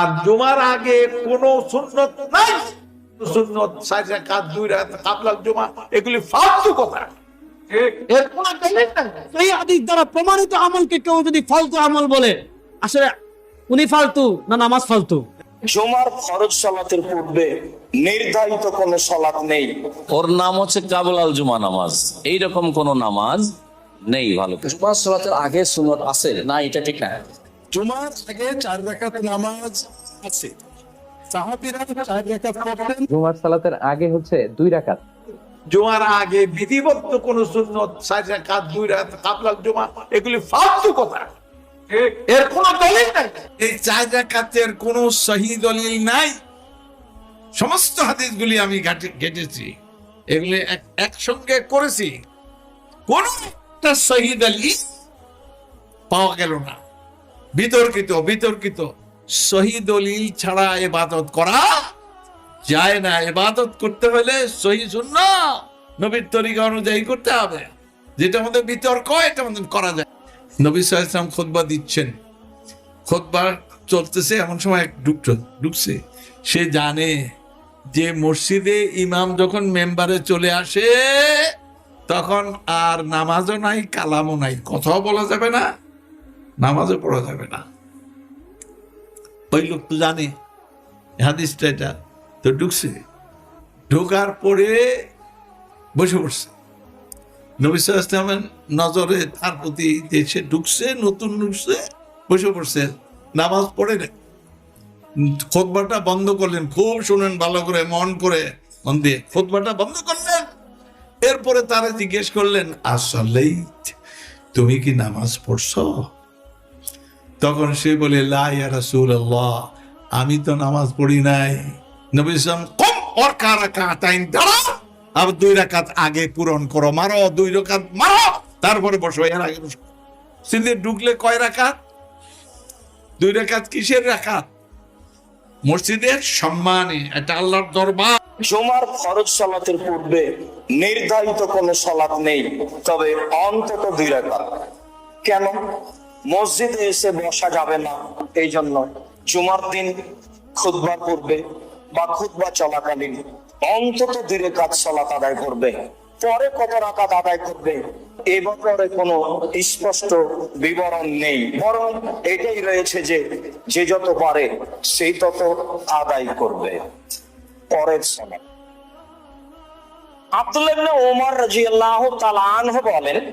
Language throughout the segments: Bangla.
আর জুমার আগে কোনো সুন্নত নাই। সুন্নত দুই রাত কাবলাল জুমা এগুলি ফালতু কথা। এর কোনো দলিল নাই। এই দ্বারা প্রমাণিত আমলকে কেউ যদি ফালতু আমল বলে আসলে উনি ফালতু না নামাজ ফালতু? জুমার ফরজ সালাতের পূর্বে নির্ধারিত কোনো সালাত নেই। ওর নাম হচ্ছে কাবুল আল জুমা নামাজ। এইরকম কোন নামাজ নেই ভালো করে। জুমার সালাতের আগে সুন্নত আছে? না এটা ঠিক না। জুমার আগে চার রাকাত নামাজ আছে। সাহাবীরা চার রাকাত পড়তেন। জুমার সালাতের আগে হচ্ছে দুই রাকাত। জুমার আগে বিধিবদ্ধ কোন সুন্নত সাইড রাকাত দুই রাত কাবলাল জুমা এগুলি ফালতু কথা। এর কোনো দলিল নাই। এই চার রাকাতের কোনো সহি দলিল নাই। সমস্ত হাদিসগুলি আমি ঘেটেছি। এগুলি এক- একসঙ্গে করেছি। কোন একটা সহি দলিল পাওয়া গেল না। বিতর্কিত বিতর্কিত। সহি দলিল ছাড়া এবাদত করা যায় না। এবাদত করতে হলে সহি শূন্য নবীর তরিকা অনুযায়ী করতে হবে। যেটা আমাদের বিতর্ক, এটা আমাদের করা যায়। নবী সাল্লাম খোদবা দিচ্ছেন। খোদবা চলতেছে এমন সময় ঢুকছো ঢুকছে সে জানে যে মসজিদে ইমাম যখন মেম্বারে চলে আসে, তখন আর নামাজও নাই, কালামও নাই, কথাও বলা যাবে না। নামাজও পড়া যাবে না। ওই লোক তো জানে, হাদিসটা এটা। তো ঢুকছে। ঢোকার পরে বসে পড়ছে। নবী সাল্লাল্লাহু নজরে তার প্রতি দেশে ঢুকছে, নতুন ঢুকছে, বসে পড়ছে। নামাজ পড়ে না খোদবাটা বন্ধ করলেন। খুব শুনেন ভালো করে, মন করে, মন দিয়ে। খোদবাটা বন্ধ করলেন। এরপরে তারা জিজ্ঞেস করলেন, আসলেই তুমি কি নামাজ পড়ছো? তখন সে বলে, লা ইয়া রাসূলুল্লাহ, আমি তো নামাজ পড়ি নাই। নবী ইসলাম কম ওর কারা কাতাইন দাঁড়া, আর দুই রাকাত আগে পূরণ করো, মারো, দুই রাকাত মারো, তারপরে বসো, এর আগে বসো। সিদ্ধে ঢুকলে কয় রাকাত? দুই রাকাত কিসের রাকাত? মসজিদের সম্মানে, এটা আল্লাহর দরবার। জুমার ফরজ সালাতের পূর্বে নির্ধারিত কোনো সালাত নেই, তবে অন্তত দুই রাকাত। কেন? মসজিদে এসে বসা যাবে না। এই জন্য জুমার দিন খুতবার পূর্বে বা খুতবা চলাকালীন অন্তত দুই রেখাত সালাত আদায় করবে। পরে কত রাকাত আদায় করবে, এ ব্যাপারে কোনো স্পষ্ট বিবরণ নেই। বরং এটাই রয়েছে যে যে যত পারে সেই তত আদায় করবে। পরের সালাত। আব্দুল্লাহ ওমর রাদিয়াল্লাহু তাআলা আনহু বলেন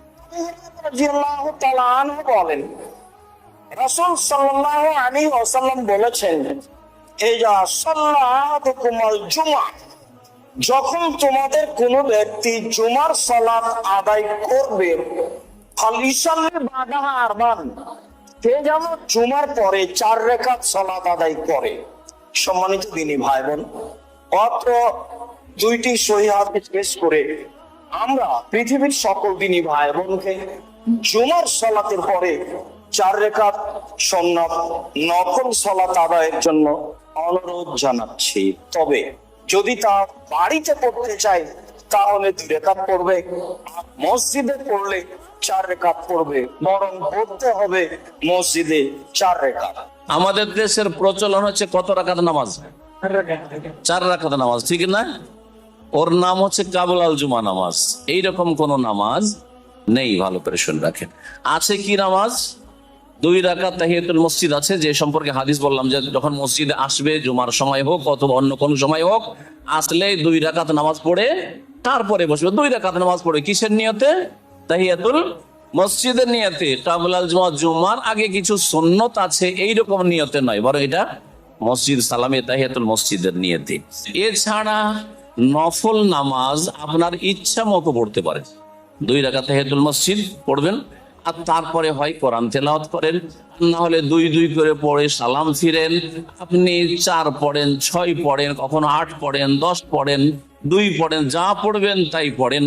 বলেন, রাসূল সাল্লাল্লাহু আলাইহি ওয়াসাল্লাম বলেছেন এই জুমআ যখন তোমাদের কোন ব্যক্তি জুমার সালাত আদায় করবে সে যেন জুমার পরে চার রেখাত সালাত আদায় করে। সম্মানিত দিনী ভাই বোন অত্র দুইটি সহি পেশ করে আমরা পৃথিবীর সকল দিনী ভাই বোনকে জুমার সালাতের পরে চার রেখাত সন্ন্যাত নকল সালাত আদায়ের জন্য অনুরোধ জানাচ্ছি। তবে যদি তা বাড়িতে পড়তে চায় তাহলে দুই রেখাত পড়বে মসজিদে পড়লে চার রেখাত পড়বে বরং পড়তে হবে মসজিদে চার রেখাত। আমাদের দেশের প্রচলন হচ্ছে কত রাখাত নামাজ? চার রাখাত। নামাজ ঠিক না? ওর নাম হচ্ছে কাবুল আল জুমা নামাজ। এইরকম কোন নামাজ নেই, ভালো করে শুনে রাখেন। আছে কি নামাজ? দুই রাকাত তাহিয়াতুল মসজিদ আছে, যে সম্পর্কে হাদিস বললাম যে যখন মসজিদে আসবে, জুমার সময় হোক অথবা অন্য কোন সময় হোক, আসলে দুই রাকাত নামাজ পড়ে, তারপরে বসবে। দুই রাকাত নামাজ পড়ে কিসের নিয়তে? তাহিয়াতুল মসজিদের নিয়তে। কাবুল আল জুমা জুমার আগে কিছু সুন্নত আছে, এইরকম নিয়তে নয়, বরং এটা মসজিদ সালামে তাহিয়াতুল মসজিদের নিয়তে। এছাড়া নফল নামাজ আপনার ইচ্ছা মতো পড়তে পারে দুই রাকাত তাহিয়াতুল মসজিদ পড়বেন, আর তারপরে হয় কোরআন তেলাওয়াত করেন না হলে দুই দুই করে পড়ে সালাম ফিরেন। আপনি চার পড়েন, ছয় পড়েন, কখনো আট পড়েন, দশ পড়েন, দুই পড়েন, যা পড়বেন তাই পড়েন।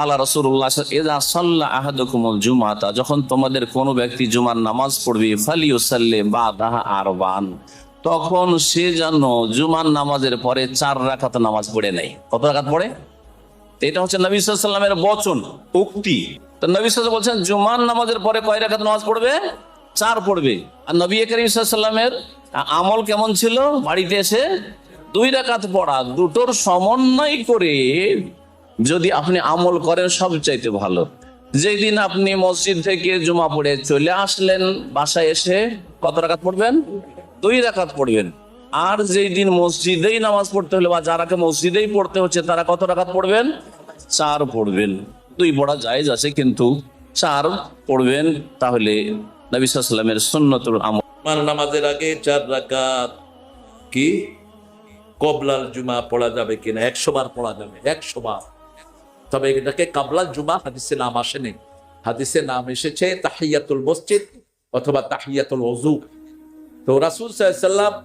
আল্লাহ রসুল্লাহ এজা সাল্লাহ আহাদুকুমুল জুমাতা যখন তোমাদের কোনো ব্যক্তি জুমার নামাজ পড়বে, ফালিউসাল্লে বা দাহা আরবান। তখন সে যেন জুমার নামাজের পরে চার রাকাত নামাজ পড়ে নেয়। কত রাকাত পড়ে? এটা হচ্ছে নবী সাল্লামের বচন, উক্তি। তো নবী বলছেন, জুমার নামাজের পরে কয় রাকাত নামাজ পড়বে? চার পড়বে। আর নবী করিম সাল্লামের আমল কেমন ছিল? বাড়িতে এসে দুই রাকাত পড়া, দুটোর সমন্বয় করে যদি আপনি আমল করেন সবচাইতে ভালো। যেদিন আপনি মসজিদ থেকে জুমা পড়ে চলে আসলেন, বাসায় এসে কত রাকাত পড়বেন? দুই রাকাত পড়বেন। আর যেই দিন মসজিদেই নামাজ পড়তে হলে বা যারাকে মসজিদেই পড়তে হচ্ছে, তারা কত রাকাত পড়বেন? চার পড়বেন। দুই পড়া জায়েজ আছে কিন্তু চার পড়বেন, তাহলে নবী সাল্লামের সুন্নতুল আমল। জুমার নামাজের আগে চার রাকাত কি? কবলাল জুমা পড়া যাবে কিনা? একশো বার পড়া যাবে, একশো বার। তবে এটাকে কাবলাল জুমা হাদিসে নাম আসেনি। হাদিসে নাম এসেছে তাহিয়াতুল মসজিদ অথবা তাহিয়াতুল ওযু। তো রাসূল সাল্লাল্লাহু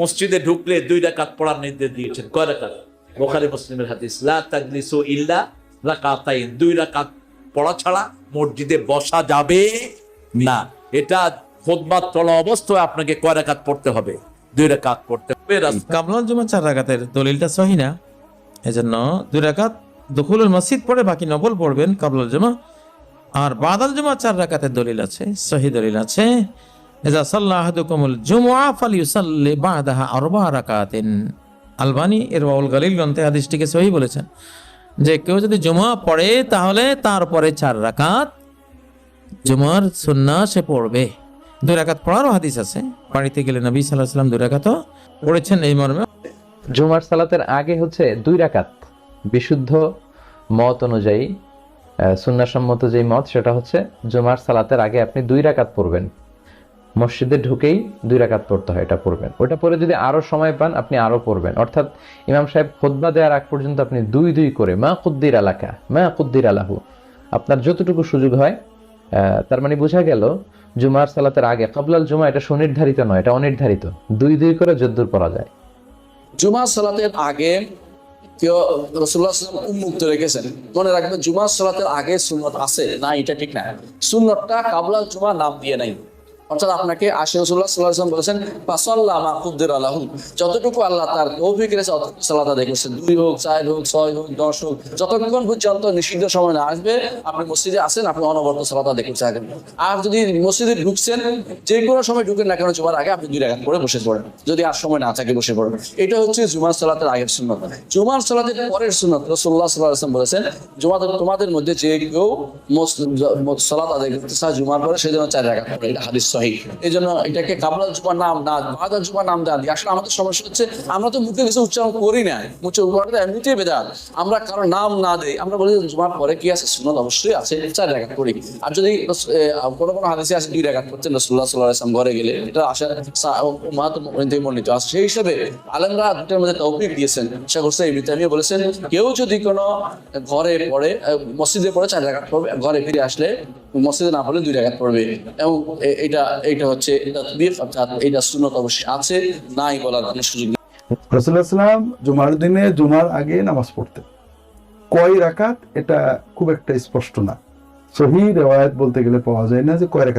মসজিদে ঢুকলে দুই রাকাত পড়ার নির্দেশ দিয়েছেন। কয় রাকাত? বুখারী, মুসলিমের হাদিস, লা ইল্লা রাকাতাইন। দুই রাকাত পড়া ছাড়া মসজিদে বসা যাবে না। এটা খুতবা চলা অবস্থায় আপনাকে কয় রাকাত পড়তে হবে? দুই রাকাত পড়তে হবে। কামলাল জুমা চার রাকাতের দলিলটা সহি না? এজন্য দুই রাকাত দখুলুল মসজিদ পড়ে, বাকি নফল পড়বেন কাবলাল জুমা। আর বাদাল জুমা চার রাকাতের দলিল আছে, সহি দলিল আছে। এজা সাল্লাহ আহাদুকুমুল জুমুআ ফালিউসাল্লি বাদাহা আরবা রাকাতিন। আলবানি এর বাউল গালিল গ্রন্থে হাদিসটিকে সহি বলেছেন যে, কেউ যদি জুমা পড়ে, তাহলে তারপরে চার রাকাত জুমার সুন্না সে পড়বে। দুই রাকাত পড়ারও হাদিস আছে। বাড়িতে গেলে নবী সাল্লাহ সাল্লাম দুই রাকাতও পড়েছেন এই মর্মে। জুমার সালাতের আগে হচ্ছে দুই রাকাত বিশুদ্ধ মত অনুযায়ী সুন্নাসম্মত যেই মত, সেটা হচ্ছে জুমার সালাতের আগে আপনি দুই রাকাত পড়বেন। মসজিদে ঢুকেই দুই রাকাত পড়তে হয়, এটা পড়বেন। ওটা পরে যদি আরও সময় পান, আপনি আরও পড়বেন। অর্থাৎ ইমাম সাহেব খোদবা দেওয়ার আগ পর্যন্ত আপনি দুই দুই করে, মা কুদ্দির আলাকা, মা কুদ্দির আলাহু আপনার যতটুকু সুযোগ হয় তার মানে বোঝা গেল, জুমার সালাতের আগে, কাবলাল জুমা এটা সুনির্ধারিত নয়, এটা অনির্ধারিত। দুই দুই করে যদ্দূর পড়া যায়। জুমা সালাতের আগে কেউ রসুল্লাহ উন্মুক্ত রেখেছেন মনে রাখবেন জুমা সালাতের আগে সুন্নত আছে না এটা ঠিক না। সুন্নতটা কাবলাল জুমা নাম দিয়ে নাই। অর্থাৎ আপনাকে আশি সাল্লাহ বলেছেন পাসাল্লাহ যতটুকু আল্লাহ তার তৌফিক সালাত আদায় করছেন। দুই হোক, চার হোক, ছয় হোক, দশ হোক, যতক্ষণ পর্যন্ত নিষিদ্ধ সময় না আসবে, আপনি মসজিদে আসেন আপনি অনবরত সালাত করতে থাকেন। আর যদি মসজিদে ঢুকছেন, যে কোনো সময় ঢুকেন না কেন, জুমার আগে আপনি দুই রাখাত করে বসে পড়েন। যদি আর সময় না থাকে বসে পড়েন। এটা হচ্ছে জুমার সালাতের আগের সুন্নত। জুমার সালাতের পরের সুন্নত রসুল্লাহ সাল্লাহ আসলাম বলেছেন, জুমাতে তোমাদের মধ্যে যে কেউ সালাত আদায় করতে চায়, জুমার পরে সেই জন্য চার রাখাত পড়ে। এটা হাদিস সহি। এই জন্য এটাকে কাবলা জুমার নাম না জুমার নাম দিয়ে আসলে আমাদের সমস্যা হচ্ছে, আমরা তো মুখে কিছু উচ্চারণ করি না মুখে উচ্চারণ এমনিতেই বেদাত। আমরা কারও নাম না দেই, আমরা বলি জুমার পরে কি আছে? অবশ্যই আছে, চার রাখাত করি আর যদি কোনো কোনো হাদিসে আছে দুই রাখাত করছেন রসুল্লাহ সাল্লাহ ঘরে গেলে, এটা আসা আছে সেই হিসাবে মধ্যে তৌফিক দিয়েছেন। শেখ বলেছেন, কেউ যদি কোনো ঘরে পড়ে মসজিদে পড়ে চার রাখাত পড়বে, ঘরে ফিরে আসলে মসজিদে না পড়লে দুই রাখাত পড়বে। এবং এটা এটা হচ্ছে এটা সুন্নত অবশ্যই আছে, নাই বলার কোনো সুযোগ রসুল্লাহাম জুমার দিনে, জুমার আগে নামাজ পড়তেন। কয় এটা খুব একটা স্পষ্ট না। সহি রেওয়ায়ত বলতে গেলে পাওয়া যায় না যে কয়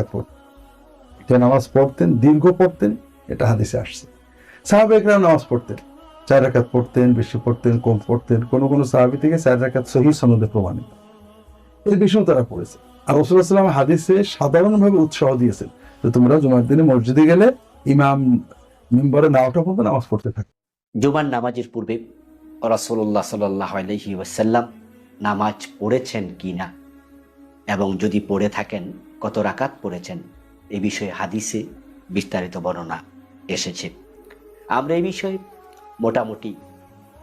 নামাজ পড়তেন, দীর্ঘ পড়তেন, এটা হাদিসে আসছে। সাহাবেকরা নামাজ পড়তেন। চার রাকাত পড়তেন, বেশি পড়তেন, কম পড়তেন। কোনো কোনো সাহাবি থেকে চার রাকাত সহি সনদে প্রমাণিত। এর বেশিও তারা পড়েছে। আর রসুল্লাহাম হাদিসে সাধারণভাবে উৎসাহ দিয়েছেন। যে তোমরা জুমার দিনে মসজিদে গেলে ইমাম মিম্বরে না ওঠা পর্যন্ত নামাজ পড়তে থাকে। জুমার নামাজের পূর্বে রসুল্লাহ সাল্লাহ আলহি নামাজ পড়েছেন কি না? এবং যদি পড়ে থাকেন, কত রাকাত পড়েছেন? এ বিষয়ে হাদিসে বিস্তারিত বর্ণনা এসেছে। আমরা এই বিষয়ে মোটামুটি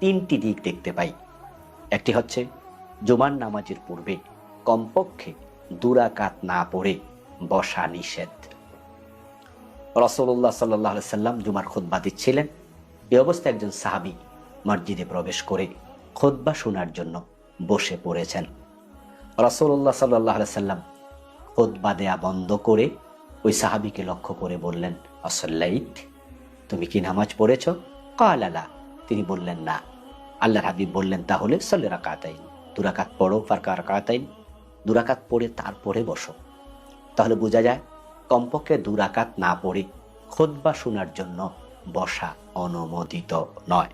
তিনটি দিক দেখতে পাই। একটি হচ্ছে, জুমার নামাজের পূর্বে কমপক্ষে দুরাকাত না পড়ে বসা নিষেধ। রসল্লাহ সাল্লাহ সাল্লাম জুমার খুদ্া দিচ্ছিলেন। এ অবস্থায় একজন সাহাবি মসজিদে প্রবেশ করে খোদবা শোনার জন্য বসে পড়েছেন। রসল্লাহ সাল্লাহ সাল্লাম খোদবা দেয়া বন্ধ করে ওই সাহাবিকে লক্ষ্য করে বললেন অসল্লাইট তুমি কি নামাজ পড়েছ? কালালা তিনি বললেন, না। আল্লাহ হাবিব বললেন, তাহলে সল্লে রাকাতাইন দুরাকাত পড়ো, ফারকা রাকাতাইন দুরাকাত পড়ে তারপরে বসো। তাহলে বোঝা যায় কমপক্ষে দুরাকাত না পড়ে খোদবা শোনার জন্য বসা অনুমোদিত নয়।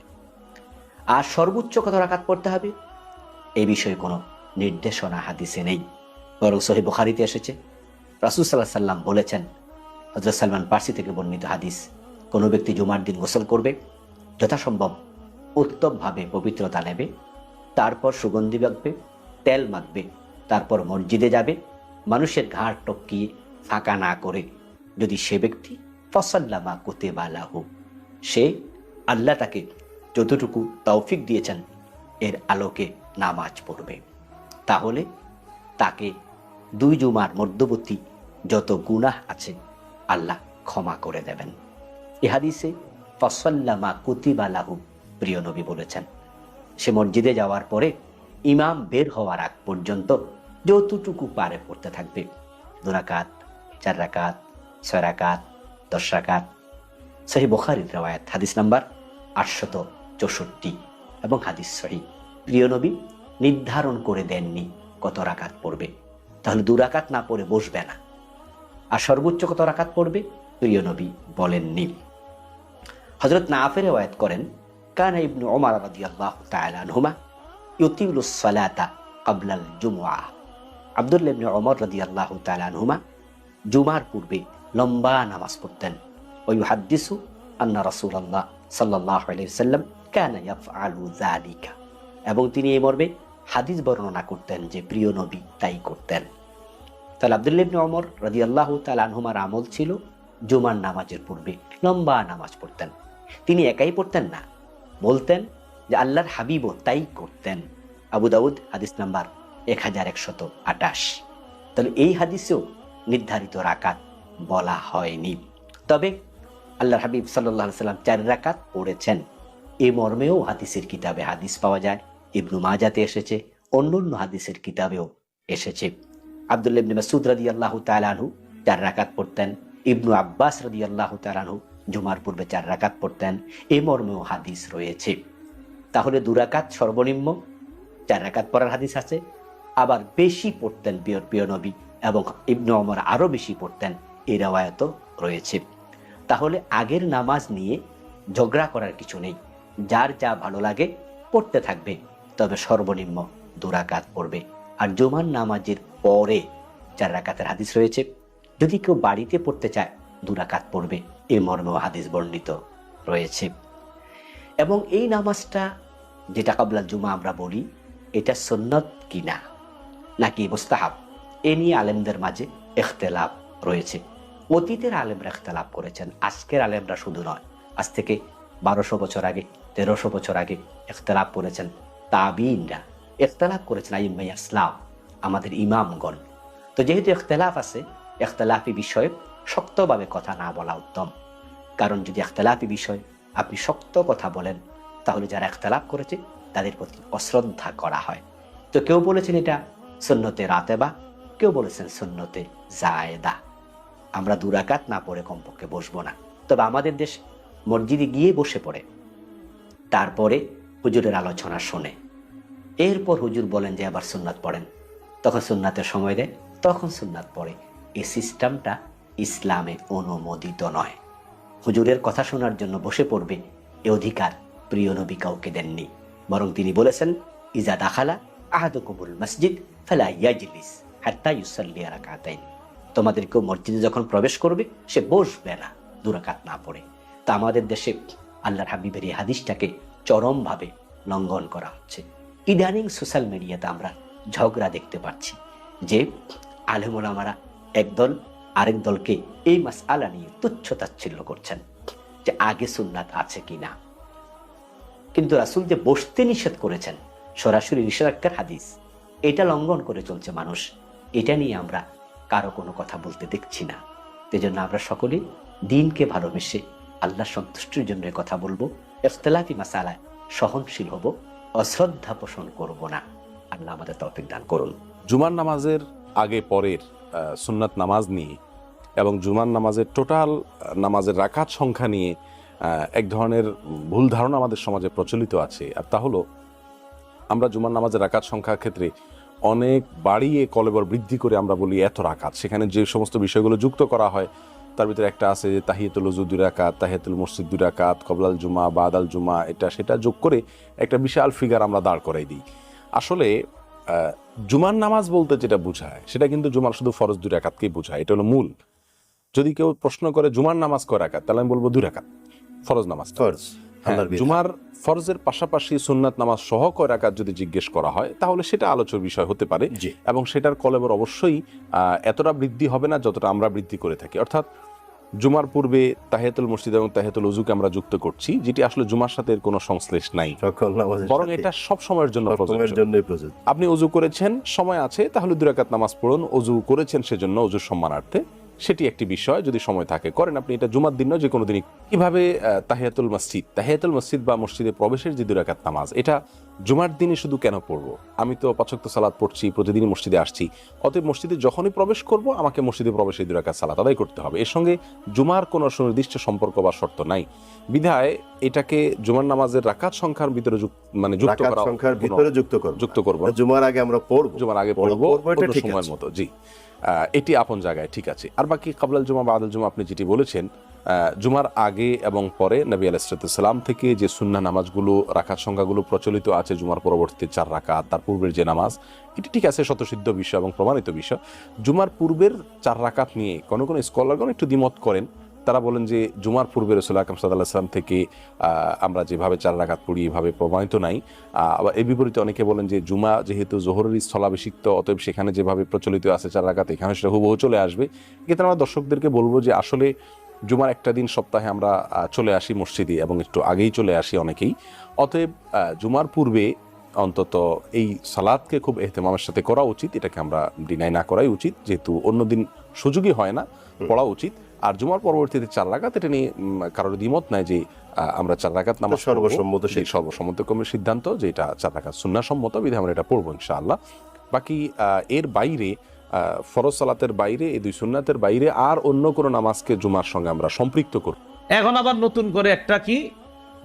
আর সর্বোচ্চ কত রাকাত পড়তে হবে? এই বিষয়ে কোনো নির্দেশনা হাদিসে নেই। বরং সহি বুখারিতে এসেছে। রাসুল সাল্লাহ সাল্লাম বলেছেন হজরত সালমান পার্সি থেকে বর্ণিত হাদিস, কোনো ব্যক্তি জুমার দিন গোসল করবে, যথাসম্ভব উত্তমভাবে পবিত্রতা নেবে, তারপর সুগন্ধি মাখবে, তেল মাখবে, তারপর মসজিদে যাবে, মানুষের ঘাড় টপকিয়ে ফাঁকা না করে যদি সে ব্যক্তি ফসল্লামা কুতেবালাহু, সে আল্লাহ তাকে যতটুকু তৌফিক দিয়েছেন, এর আলোকে নামাজ পড়বে। তাহলে তাকে দুই জুমার মধ্যবর্তী যত গুনাহ আছে, আল্লাহ ক্ষমা করে দেবেন। এ হাদিসে ফসল্লামা কুতিবালাহু প্রিয় নবী বলেছেন, সে মসজিদে যাওয়ার পরে ইমাম বের হওয়ার আগ পর্যন্ত যতটুকু পারে পড়তে থাকবে। দুরাকাত চার রাকাত, ছয় রাকাত, দশ রাকাত। সহি বখারির রেওয়ায়াত, হাদিস নাম্বার আটশত চৌষট্টি এবং হাদিস সহি। প্রিয় নবী, নির্ধারণ করে দেননি কত রাকাত পড়বে। তাহলে দু রাকাত না পড়ে বসবে না। আর সর্বোচ্চ কত রাকাত পড়বে? প্রিয় নবী বলেননি। হজরত নাফের রেওয়ায়াত করেন, কানা ইবনু ওমর রাদিয়াল্লাহু তাআলা আনহুমা ইউতিলুস সালাতা ক্বাবলাল জুমআ। আব্দুল্লাহ ইবনে ওমর আনহুমা জুমার পূর্বে লম্বা নামাজ পড়তেন। ওই হাদ্দিসু আন্না রাসূলুল্লাহ সাল্লাল্লাহু আলাইহি সাল্লাম কানা ইয়াফআলু যালিকা এবং তিনি এই মর্মে হাদিস বর্ণনা করতেন যে প্রিয় নবী তাই করতেন। তাহলে আব্দুল্লাহ ইবনে ওমর আল্লাহ তাআলা আনহুমার আমল ছিল জুমার নামাজের পূর্বে লম্বা নামাজ পড়তেন। তিনি একাই পড়তেন না, বলতেন যে আল্লাহর হাবিবও তাই করতেন। আবু দাউদ হাদিস নাম্বার এক হাজার একশত আটাশ তাহলে এই হাদিসেও নির্ধারিত রাকাত বলা হয়নি। তবে আল্লাহর হাবিব সাল্লাহ সাল্লাম চার রাকাত পড়েছেন। এ মর্মেও হাদিসের কিতাবে হাদিস পাওয়া যায়। ইবনু মাজাতে এসেছে অন্য অন্য হাদিসের কিতাবেও এসেছে। আবদুল্লাহ ইবনে মাসুদ রাদি আল্লাহ তালানহু চার রাকাত পড়তেন। ইবনু আব্বাস রাদি আল্লাহ তালানহু জুমার পূর্বে চার রাকাত পড়তেন। এ মর্মেও হাদিস রয়েছে। তাহলে দুরাকাত সর্বনিম্ন, চার রাকাত পড়ার হাদিস আছে। আবার বেশি পড়তেন প্রিয় প্রিয় নবী। এবং ইবনু অমর আরও বেশি পড়তেন। এই রেওয়ায়ত রয়েছে। তাহলে আগের নামাজ নিয়ে ঝগড়া করার কিছু নেই। যার যা ভালো লাগে পড়তে থাকবে। তবে সর্বনিম্ন দুরাকাত পড়বে। আর জুমার নামাজের পরে চার রাকাতের হাদিস রয়েছে। যদি কেউ বাড়িতে পড়তে চায় দুরাকাত পড়বে। এ মর্ম হাদিস বর্ণিত রয়েছে। এবং এই নামাজটা যেটা কাবলা জুমা আমরা বলি, এটা সন্ন্যত কিনা? নাকি মুস্তাহাব? এ নিয়ে আলেমদের মাঝে এখতেলাফ রয়েছে। অতীতের আলেমরা এখতেলাফ করেছেন, আজকের আলেমরা শুধু নয়। আজ থেকে বারোশো বছর আগে, তেরোশো বছর আগে এখতেলাফ করেছেন তাবিনরা এখতেলাফ করেছেন আইম্মাই আসলাম আমাদের ইমামগণ। তো যেহেতু এখতেলাফ আছে, এখতেলাফি বিষয়ে শক্তভাবে কথা না বলা উত্তম। কারণ যদি এখতেলাফি বিষয় আপনি শক্ত কথা বলেন, তাহলে যারা এখতেলাফ করেছে, তাদের প্রতি অশ্রদ্ধা করা হয়। তো কেউ বলেছেন এটা সুন্নতে রাতেবা কেউ বলেছেন সুন্নতে জায়দা। আমরা দুরাকাত না পড়ে কমপক্ষে বসবো না। তবে আমাদের দেশ মসজিদে গিয়ে বসে পড়ে। তারপরে হুজুরের আলোচনা শোনে। এরপর হুজুর বলেন যে, আবার সুন্নাত পড়েন। তখন সুন্নাতের সময় দেয়। তখন সুন্নাত পড়ে। এই সিস্টেমটা ইসলামে অনুমোদিত নয়। হুজুরের কথা শোনার জন্য বসে পড়বে এ অধিকার প্রিয় নবী কাউকে দেননি। বরং তিনি বলেছেন, ইজা দাখালা আহাদুকুমুল মসজিদ, ফালা ইয়াজলিস। হাত্তা ইউসাল্লি রাকাতাইন তোমাদের কেউ মসজিদে যখন প্রবেশ করবে, সে বসবে না দুরাকাত না পড়ে। তা আমাদের দেশে আল্লাহর হাবিবের এই হাদিসটাকে চরমভাবে লঙ্ঘন করা হচ্ছে। ইদানিং সোশ্যাল মিডিয়াতে আমরা ঝগড়া দেখতে পাচ্ছি যে আলেমোলামারা একদল আরেক দলকে এই মাস আলা নিয়ে তুচ্ছ তাচ্ছিল্য করছেন যে আগে সুন্নাত আছে কি না। কিন্তু রাসুল যে বসতে নিষেধ করেছেন, সরাসরি নিষেধাজ্ঞার হাদিস, এটা লঙ্ঘন করে চলছে মানুষ। এটা নিয়ে আমরা কারও কোনো কথা বলতে দেখছি না। এজন্য আমরা সকলে দিনকে ভালোবেসে আল্লাহ সন্তুষ্টির জন্য কথা বলব। ইখতলাফি মাসালায় সহনশীল হব, অশ্রদ্ধা পোষণ করব না। আল্লাহ আমাদের তৌফিক দান করুন। জুমার নামাজের আগে পরের সুন্নাত নামাজ নিয়ে এবং জুমার নামাজের টোটাল নামাজের রাকাত সংখ্যা নিয়ে এক ধরনের ভুল ধারণা আমাদের সমাজে প্রচলিত আছে। আর তা হলো, আমরা জুমার নামাজের রাকাত সংখ্যার ক্ষেত্রে অনেক বাড়িয়ে কলেবর বৃদ্ধি করে আমরা বলি এত রাকাত সেখানে যে সমস্ত বিষয়গুলো যুক্ত করা হয়, তার ভিতরে একটা আছে যে তাহিয়াতুল উজু দুই রাকাত, তাহিয়াতুল মসজিদ দুই রাকাত, কবলাল জুমা, বাদাল জুমা, এটা সেটা যোগ করে একটা বিশাল ফিগার আমরা দাঁড় করাই দিই। আসলে জুমার নামাজ বলতে যেটা বোঝায়, সেটা কিন্তু জুমার শুধু ফরজ দুই রাকাতকেই বোঝায়, এটা হলো মূল। যদি কেউ প্রশ্ন করে জুমার নামাজ কয় রাকাত, তাহলে আমি বলব দুই রাকাত, ফরজ নামাজ। ফরজ। জুমার ফরজের পাশাপাশি সুন্নাত নামাজ সহ কয় রাকাত যদি জিজ্ঞেস করা হয় তাহলে সেটা আলোচনার বিষয় হতে পারে এবং সেটার কলেবর অবশ্যই এতটা বৃদ্ধি হবে না যতটা আমরা বৃদ্ধি করে থাকি। অর্থাৎ জুমার পূর্বে তাহেতুল মসজিদ এবং তাহেতুল উজুকে আমরা যুক্ত করছি যেটি আসলে জুমার সাথে এর কোনো সংশ্লেষ নাই। বরং এটা সব সময়ের জন্য আপনি অজু করেছেন সময় আছে তাহলে দুই রাকাত নামাজ পড়ুন অজু করেছেন সেজন্য অজুর সম্মানার্থে। সেটি একটি বিষয় যদি সময় থাকে। করেন আপনি এটা জুমার দিন নয় যে কোনো দিনই। কীভাবে তাহিয়াতুল মসজিদ? তাহিয়াতুল মসজিদ বা মসজিদে প্রবেশের যে দুই রাকাত নামাজ এটা জুমার দিনে শুধু কেন পড়ব? আমি তো পাচক্ত সালাদ পড়ছি প্রতিদিনই মসজিদে আসছি। অতএব মসজিদে যখনই প্রবেশ করব আমাকে মসজিদে প্রবেশে দুই রাকাত সালাত আদায় করতে হবে। এর সঙ্গে জুমার কোনো সুনির্দিষ্ট সম্পর্ক বা শর্ত নাই। বিধায় এটাকে জুমার নামাজের রাকাত সংখ্যার ভিতরে মানে যুক্ত করা সংখ্যার ভিতরে যুক্ত করব। যুক্ত করব। জুমার আগে আমরা পড়ব। জুমার আগে পড়ব, সময়ের মতো জি। এটি আপন জায়গায়, ঠিক আছে। আর বাকি কাবলাল জুমা বা আদল জুমা আপনি যেটি বলেছেন জুমার আগে এবং পরে নবী আলাইসালাম থেকে যে সুন্না নামাজগুলো রাখার সংখ্যাগুলো প্রচলিত আছে জুমার পরবর্তী চার রাখা তার পূর্বের যে নামাজ, এটি ঠিক আছে শতসিদ্ধ বিষয় এবং প্রমাণিত বিষয়। জুমার পূর্বের চার রাকাত নিয়ে কোনো কোনো স্কলারগণ একটু দ্বিমত করেন তারা বলেন যে জুমার পূর্বে রসুল আকরম সাল্লাহ সাল্লাম থেকে আমরা যেভাবে চার রাকাত পড়ি এভাবে প্রমাণিত নাই। আবার এই বিপরীতে অনেকে বলেন যে জুমা যেহেতু জোহরের স্থলাভিষিক্ত অতএব সেখানে যেভাবে প্রচলিত আছে চার রাকাত এখানে সেটা হুবহু চলে আসবে। কিন্তু আমরা দর্শকদেরকে বলব যে আসলে জুমার একটা দিন সপ্তাহে আমরা চলে আসি মসজিদে এবং একটু আগেই চলে আসি অনেকেই। অতএব জুমার পূর্বে অন্তত এই সালাদকে খুব এহতেমামের সাথে করা উচিত। এটাকে আমরা ডিনাই না করাই উচিত। যেহেতু অন্যদিন সুযোগই হয় না পড়া উচিত। আর জুমার পরবর্তীতে চার রাকাত এটা নিয়ে কারোর দ্বিমত নাই যে আমরা চার রাকাত নামাজ সর্বসম্মত সেই সর্বসম্মত কমের সিদ্ধান্ত যে এটা চার রাকাত সুন্না সম্মত বিধে আমরা এটা পড়ব ইনশাআল্লাহ। বাকি এর বাইরে ফরজ সালাতের বাইরে এই দুই সুন্নাতের বাইরে আর অন্য কোনো নামাজকে জুমার সঙ্গে আমরা সম্পৃক্ত করব। এখন আবার নতুন করে একটা কি?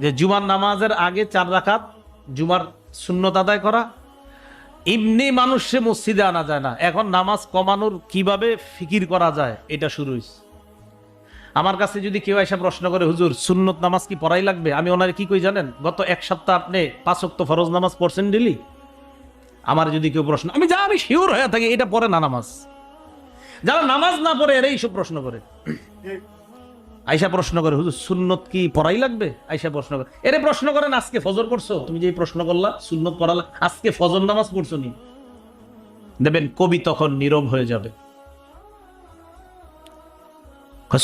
যে জুমার নামাজের আগে চার রাকাত জুমার শূন্যত আদায় করা। এমনি মানুষে মসজিদে আনা যায় না। এখন নামাজ কমানোর কীভাবে ফিকির করা যায় এটা শুরু হয়েছে আমার কাছে যদি কেউ এসে প্রশ্ন করে, হুজুর, সুন্নত নামাজ কি পড়াই লাগবে? আমি ওনারে কি কই জানেন? গত এক সপ্তাহ আপনি পাঁচক্ত ফরজ নামাজ পড়ছেন ডেলি আমার যদি কেউ প্রশ্ন, আমি যা, আমি শিওর হয়ে থাকি, এটা পড়ে না নামাজ। যারা নামাজ না পড়ে, এরাই সব প্রশ্ন করে। আইসা প্রশ্ন করে, হুজুর, সুন্নত কি পড়াই লাগবে? আইসা প্রশ্ন করে। এরে প্রশ্ন করেন, আজকে ফজর করছ তুমি যে প্রশ্ন করলা, সুন্নত পড়ালা আজকে ফজর নামাজ পড়ছো নি? দেবেন, কবি তখন নীরব হয়ে যাবে।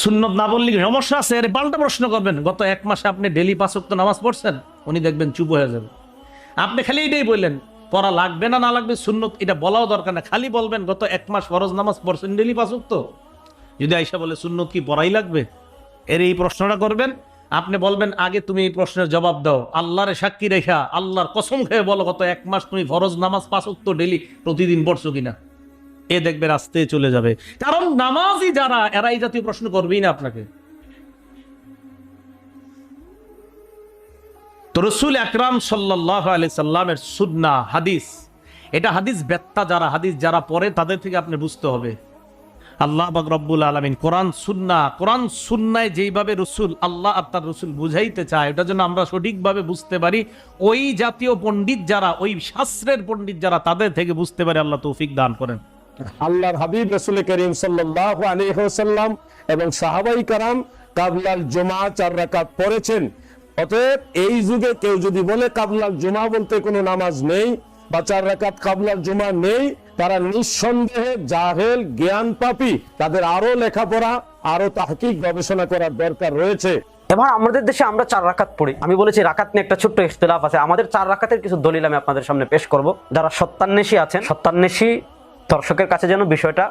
সুন্নত না বললে সমস্যা আছে? এর পাল্টা প্রশ্ন করবেন। গত এক মাসে আপনি ডেলি পাঁচ ওয়াক্ত নামাজ পড়ছেন, উনি দেখবেন চুপ হয়ে যাবে। আপনি খালি এটাই বললেন, পড়া লাগবে না না লাগবে, সুন্নত এটা বলাও দরকার না। খালি বলবেন, গত এক মাস ফরজ নামাজ পড়ছেন ডেলি পাঁচ ওয়াক্ত। যদি আইসা বলে, সুন্নত কি পড়াই লাগবে? এর এই প্রশ্নটা করবেন। আপনি বলবেন, আগে তুমি এই প্রশ্নের জবাব দাও। আল্লাহর সাক্ষী রেখা, আল্লাহর কসম খেয়ে বলো গত এক মাস তুমি ফরজ নামাজ পাঁচ ওয়াক্ত ডেলি প্রতিদিন পড়ছো কিনা? এ দেখবে রাস্তে চলে যাবে। কারণ নামাজই যারা, এরা এই জাতীয় প্রশ্ন করবেই না আপনাকে। তো রসুল আকরাম সাল্লাহ আলি সাল্লামের সুন্না, হাদিস, এটা হাদিস বেত্তা যারা, হাদিস যারা পড়ে, তাদের থেকে আপনি বুঝতে হবে। আল্লাহ রব্বুল আলমিন কোরআন, সুন্না, কোরআন সুন্নায় যেইভাবে রসুল, আল্লাহ আর তার রসুল বুঝাইতে চায় ওটা যেন আমরা সঠিকভাবে বুঝতে পারি। ওই জাতীয় পণ্ডিত যারা, ওই শাস্ত্রের পণ্ডিত যারা, তাদের থেকে বুঝতে পারে, আল্লাহ তৌফিক দান করেন। আল্লাহর হাবিব রসুল করিম সাল্লাহ আলহ্লাম এবং সাহাবাই কারাম কাবলাল জমা চার রাকাত পড়েছেন। অতএব এই যুগে কেউ যদি বলে কাবলাল জমা বলতে কোনো নামাজ নেই বা চার রাকাত কাবলাল জমা নেই, তারা নিঃসন্দেহে জাহেল, জ্ঞান পাপি, তাদের আরও লেখাপড়া, আরও তাহকিক গবেষণা করার দরকার রয়েছে। এবার আমাদের দেশে আমরা চার রাকাত পড়ি। আমি বলেছি রাকাত নিয়ে একটা ছোট্ট ইখতলাফ আছে। আমাদের চার রাকাতের কিছু দলিল আমি আপনাদের সামনে পেশ করব। যারা সত্যান্বেষী আছেন সত্যান্বেষী দর্শকের কাছে যেন বিষয়টা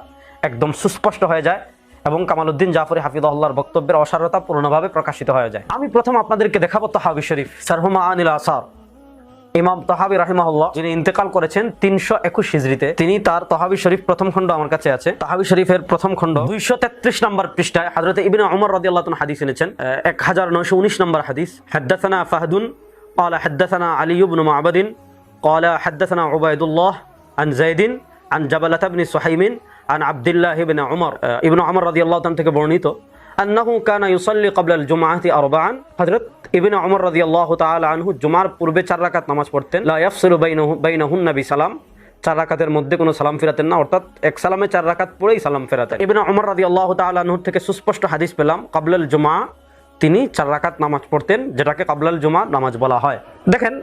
একদম সুস্পষ্ট হয়ে যায় এবং কামালউদ্দিন জাফরি হাফিদুল্লাহর বক্তব্যের অসারতা পূর্ণভাবে প্রকাশিত হয়ে যায় আমি প্রথম আপনাদেরকে দেখাবো তাহাবি শরীফ সারহুমা আনিল আসার ইমাম তহাবি রাহিমাহুল্লাহ যিনি ইন্তেকাল করেছেন তিনশো একুশ হিজড়িতে তিনি তার তহাবি শরীফ প্রথম খণ্ড আমার কাছে আছে তহাবি শরীফের প্রথম খণ্ড দুইশো তেত্রিশ নম্বর পৃষ্ঠায় হাজরত ইবিন উমর রাদি আল্লাহ হাদিস এনেছেন আহ, এক হাজার নয়শো উনিশ নম্বর হাদিস হাদ্দাসানা ফাহাদুন قال حدثنا علي بن معبد قال حدثنا عبيد الله عن زيد আন জাবালাত ইবনে সুহাইমিন আন আবদুল্লাহ ইবনে ওমর ইবনে ওমর আল্লাহ তাআলা থেকে বর্ণিত আন্নাহু কানা ইউসাল্লি ক্বাবলা আল জুমআতি আরবাআন ইবিন ইবনে ওমর রাদিয়াল্লাহু তাআলা আনহু জুমার পূর্বে চার রাকাত নামাজ পড়তেন। লা ইয়াফসিলু বাইনাহু বাইনাহুন নবী সালাম চার রাকাতের মধ্যে কোনো সালাম ফেরাতেন না, অর্থাৎ এক সালামে চার রাকাত পড়েই সালাম ফেরাতেন। ইবনে ওমর আল্লাহ তাআলা আনহুর থেকে সুস্পষ্ট হাদিস পেলাম ক্বাবলাল জুমআ তিনি চার রাকাত নামাজ পড়তেন, যেটাকে কাবলাল জুমা নামাজ বলা হয়। দেখেন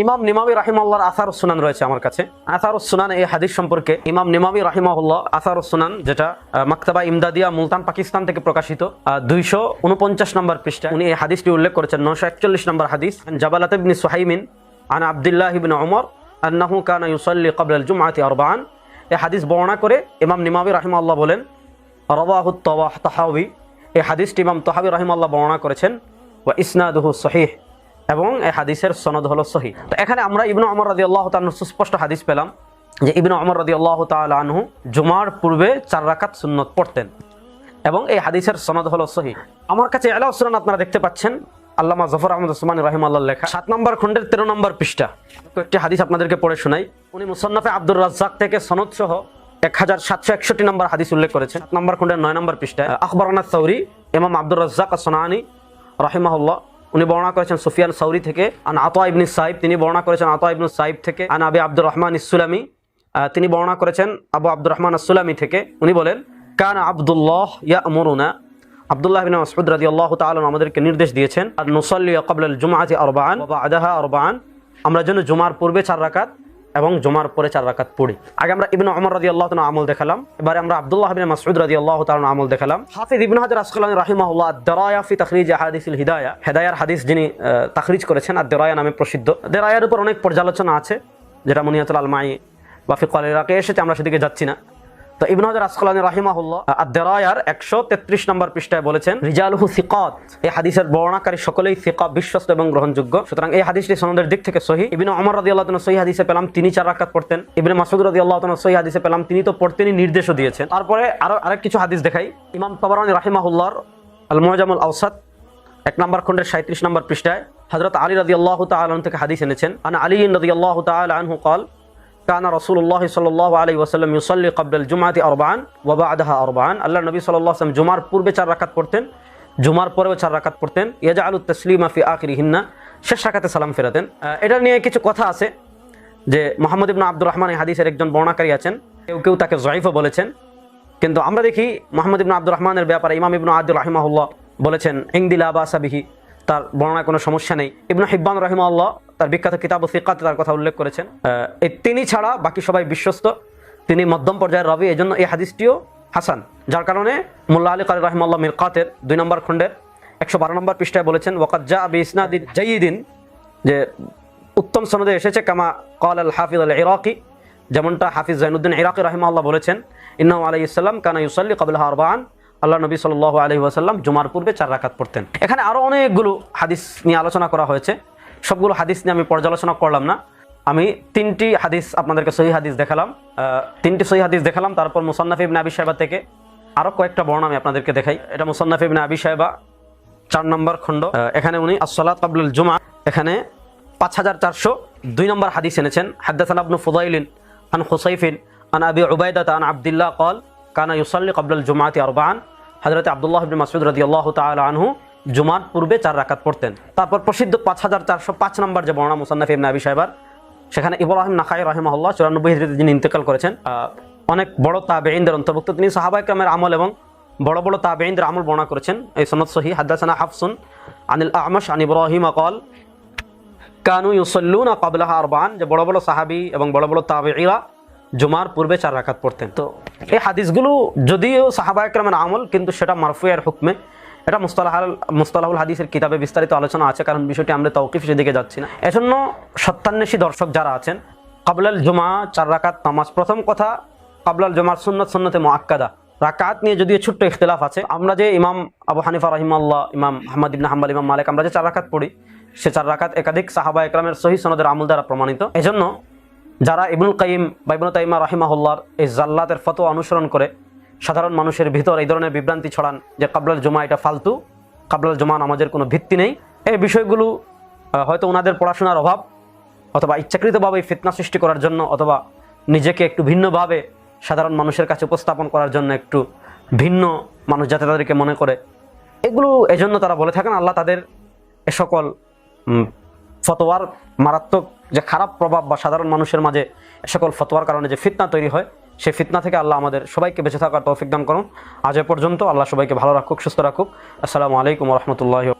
ইমাম নিমামি রাহিমাল্লাহর আসার সুনান রয়েছে আমার কাছে। আসার সুনান এই হাদিস সম্পর্কে ইমাম নিমামি রাহিমাহুল্লাহ আসার সুনান, যেটা মাকতাবা ইমদাদিয়া মুলতান পাকিস্তান থেকে প্রকাশিত দুইশো উনপঞ্চাশ নম্বর পৃষ্ঠা উনি এই হাদিসটি উল্লেখ করেছেন নশো একচল্লিশ নম্বর হাদিস। জাবালাত ইবনি সুহাইমিন, আন আবদুল্লাহ ইবনে ওমর আন্নাহু কানা ইউসাল্লি ক্বাবলাল জুমআতি আরবাআন। এই হাদিস বর্ণনা করে ইমাম নিমামি রাহিমাল্লাহ বলেন রবাহু তাওয়াহ তাহাবি এই হাদিসটি ইমাম তাহাবি রাহিমাল্লাহ বর্ণনা করেছেন, ওয়া ইসনাদুহু সহিহ। এবং এই হাদিসের সনদ হলো সহি। তো এখানে আমরা ইবনু আমর রাদি আল্লাহ সুস্পষ্ট হাদিস পেলাম যে ইবনু আমর রাদি আল্লাহ আনহু জুমার পূর্বে চার রাকাত সুন্নত পড়তেন এবং এই হাদিসের সনদ হলো সহি। আমার কাছে এলাও সুনান আপনারা দেখতে পাচ্ছেন, আল্লামা জফর আহমদ ওসমান রাহিম আল্লাহ লেখা। সাত নম্বর খণ্ডের তেরো নম্বর পৃষ্ঠা। কয়েকটি হাদিস আপনাদেরকে পড়ে শোনাই। উনি মুসন্নাফে আব্দুর রাজ্জাক থেকে সনদ সহ এক হাজার সাতশো একষট্টি নম্বর হাদিস উল্লেখ করেছেন। নম্বর খণ্ডের নয় নম্বর পৃষ্ঠায়, আখবরানা সৌরি ইমাম আব্দুর রাজ্জাক সোনানি রাহিমাহুল্লাহ উনি বর্ণনা করেছেন সুফিয়ান সৌরি থেকে, আন আতা ইবনি সাহিব তিনি বর্ণনা করেছেন আতা ইবনু সাহিব থেকে, আন আবি আব্দুর রহমান ইসুলামি তিনি বর্ণনা করেছেন আবু আব্দুর রহমান আসুলামি থেকে। উনি বলেন, কান আবদুল্লাহ ইয়া আমরুনা আবদুল্লাহ বিন মাসউদ রাদিয়াল্লাহু তাআলা আমাদেরকে নির্দেশ দিয়েছেন আর নুসাল্লি ক্বাবলা আল জুমআতি আরবাআন ওয়া বা'দাহা আরবাআন। আমরা যেন জুমার পূর্বে চার রাকাত এবং জমার পরে চার রাকাত পড়ি। আগে আমরা ইবিন অমর রাজি আল্লাহ আমল দেখালাম। এবারে আমরা আব্দুল্লাহ বিন মাসুদ রাজি আল্লাহ তালন আমল দেখালাম। হাফিজ ইবিন হাজার আসকালান রাহিমাহুল্লাহ আদ-দারায়া ফি তাখরিজ আহাদিসিল হিদায়া। হেদায়ার হাদিস যিনি তাকরিজ করেছেন আর দেরায়া নামে প্রসিদ্ধ। দেরায়ার উপর অনেক পর্যালোচনা আছে, যেটা মুনিয়াতুল আলমাই বা ফিকাল এসেছে আমরা সেদিকে যাচ্ছি না। তো ইবন হাজার আসকালানি রাহিমাহুল্লাহ আদ-দারায়ার একশো তেত্রিশ নম্বর পৃষ্ঠায় বলেছেন, রিজালহু সিকাত। এই হাদিসের বর্ণাকারী সকলেই সিকা বিশ্বস্ত এবং গ্রহণযোগ্য। সুতরাং এই হাদিসটি সনদের দিক থেকে সহি। ইবিন ওমর রাদিয়াল্লাহু তাআলা সহি হাদিসে পেলাম, তিনি চার রাকাত পড়তেন। ইবনে মাসউদ রাদিয়াল্লাহু তাআলা সহি হাদিসে পেলাম, তিনি তো পড়তেনই নির্দেশও দিয়েছেন। তারপরে আরও আরেক কিছু হাদিস দেখাই। ইমাম তাবারানি রাহিমাহুল্লাহর আল মুআজামুল আওসাত, এক নম্বর খণ্ডের সাঁত্রিশ নম্বর পৃষ্ঠায় হজরত আলী রাজি আল্লাহ তালন থেকে হাদিস এনেছেন, আন আলী রাজি আল্লাহ তালহু কল কানা রসুল্লাহ সাল্লাহ আলী ওসাল্লাম ইউসল্লি কবল জুমাতি আরবান ওবা আদহা আরবান আল্লাহ নবী সাল্লাহ জুমার পূর্বে চার রাকাত পড়তেন, জুমার পরেও চার রাকাত পড়তেন। ইয়াজা আলু তসলিমা ফি আখিরি হিন্না শেষ রাকাতে সালাম ফেরাতেন। এটা নিয়ে কিছু কথা আছে যে মোহাম্মদ ইবনা আব্দুর রহমান হাদিসের একজন বর্ণাকারী আছেন। কেউ কেউ তাকে জয়ীফও বলেছেন। কিন্তু আমরা দেখি মোহাম্মদ ইবনু আব্দুর রহমানের ব্যাপারে ইমাম ইবনু আব্দুল রাহিমাহুল্লাহ বলেছেন, ইংদিলা বাসাবিহি তার বর্ণনায় কোনো সমস্যা নেই। ইবনু হিব্বান রহিমাল্লাহ তার বিখ্যাত কিতাব ও সিকাতে তার কথা উল্লেখ করেছেন। এই তিনি ছাড়া বাকি সবাই বিশ্বস্ত। তিনি মধ্যম পর্যায়ের রবি এই জন্য এই হাদিসটিও হাসান। যার কারণে মোল্লা আলী কালী রহমাল্লাহ মিরকাতের দুই নম্বর খণ্ডের একশো বারো নম্বর পৃষ্ঠায় বলেছেন ওয়াকাত জা আবি ইসনাদিন জাইদিন যে উত্তম সনদে এসেছে, কামা কল আল হাফিজ আল ইরাকি যেমনটা হাফিজ জাইনুদ্দিন ইরাকি রহিমাল্লাহ বলেছেন, ইন্নাহ আলাই ইসলাম কানা ইউসাল্লি কবুল আরবান আল্লাহ নবী সাল আলহি ওয়াসাল্লাম জুমার পূর্বে চার রাকাত পড়তেন। এখানে আরও অনেকগুলো হাদিস নিয়ে আলোচনা করা হয়েছে। সবগুলো হাদিস নিয়ে আমি পর্যালোচনা করলাম না। আমি তিনটি হাদিস আপনাদেরকে সহি হাদিস দেখালাম। তিনটি সহি হাদিস দেখালাম, তারপর মুসান্নাফ ইবনে আবি সাহেবা থেকে আরও কয়েকটা বর্ণ আমি আপনাদেরকে দেখাই। এটা মুসান্নাফ ইবনে আবি সাহেবা চার নম্বর খণ্ড। এখানে উনি আসসালাত কাবলুল জুমা, এখানে পাঁচ হাজার চারশো দুই নম্বর হাদিস এনেছেন। হাদ্দাসান আবনু ফুদাইলিন আন হুসাইফিন আন আবি উবাইদাত আন আবদুল্লাহ কল, কানা ইউসাল্লি কাবলুল জুমাতি আরবান। হজরত আবদুল্লাহ ইবনে মাসুদ রাদিয়াল্লাহু তাআলা আনহু জুমার পূর্বে চার রাকাত পড়তেন। তারপর প্রসিদ্ধ পাঁচ হাজার চারশো পাঁচ নম্বর যে বর্ণা মুসান্নাফ ইবনে আবি সাহেবার সেখানে ইব্রাহিম নাখাই রাহিমাহুল্লাহ চুরানব্বই হিজরিতে যিনি ইন্তেকাল করেছেন অনেক বড় তাবেইনদের অন্তর্ভুক্ত। তিনি সাহাবাই কামের আমল এবং বড় বড় তাবেইনদের আমল বর্ণনা করেছেন। এই সনদ সহি হাদ্দাসানা হাফসুন আনিল আমশ আন ইব্রাহিম আকল কানু ইউসল্লুন কাবলাহা আরবান যে বড় বড় সাহাবি এবং বড় বড় তাবেইরা জুমার পূর্বে চার রাকাত পড়তেন। তো এই হাদিসগুলো যদিও সাহাবা একরামের আমল, কিন্তু সেটা মারফুয়ের হুকমে। এটা মুস্তালাহ মুস্তালাহুল হাদিসের কিতাবে বিস্তারিত আলোচনা আছে, কারণ বিষয়টি আমরা তৌকিফ সেদিকে যাচ্ছি না। এজন্য সত্যান্বেষী দর্শক যারা আছেন, কাবলাল জুমা, চার রাকাত নামাজ, প্রথম কথা, কাবলাল জুমার সুন্নত, সুন্নতে মোয়াক্কাদা রাকাত নিয়ে যদিও ছোট্ট ইখতলাফ আছে, আমরা যে ইমাম আবু হানিফা রহিমাল্লাহ ইমাম আহমদ ইবনা হাম্বাল, ইমাম মালিক, আমরা যে চার রাকাত পড়ি, সে চার রাকাত একাধিক সাহাবা একরামের সহি সনদের আমল দ্বারা প্রমাণিত। এজন্য যারা ইবনুল কাইম বা ইবনু তাইমা রাহিমাহুল্লার এই জাল্লাতের ফতোয়া অনুসরণ করে, সাধারণ মানুষের ভিতর এই ধরনের বিভ্রান্তি ছড়ান যে কাবলাল জমা এটা ফালতু, কাবলাল জমা নামাজের কোনো ভিত্তি নেই। এই বিষয়গুলো হয়তো ওনাদের পড়াশোনার অভাব অথবা ইচ্ছাকৃতভাবে ফিতনা সৃষ্টি করার জন্য অথবা নিজেকে একটু ভিন্নভাবে সাধারণ মানুষের কাছে উপস্থাপন করার জন্য একটু ভিন্ন মানুষ যাতে তাদেরকে মনে করে। এগুলো এজন্য তারা বলে থাকেন, আল্লাহ তাদের এ সকল ফতোয়ার মারাত্মক যে খারাপ প্রভাব বা সাধারণ মানুষের মাঝে সকল ফতোয়ার কারণে যে ফিতনা তৈরি হয়, সেই ফিতনা থেকে আল্লাহ আমাদের সবাইকে বেঁচে থাকার তৌফিক দান করুন। আজ পর্যন্ত আল্লাহ সবাইকে ভালো রাখুক, সুস্থ রাখুক। আসসালামু আলাইকুম রহমতুল্লাহ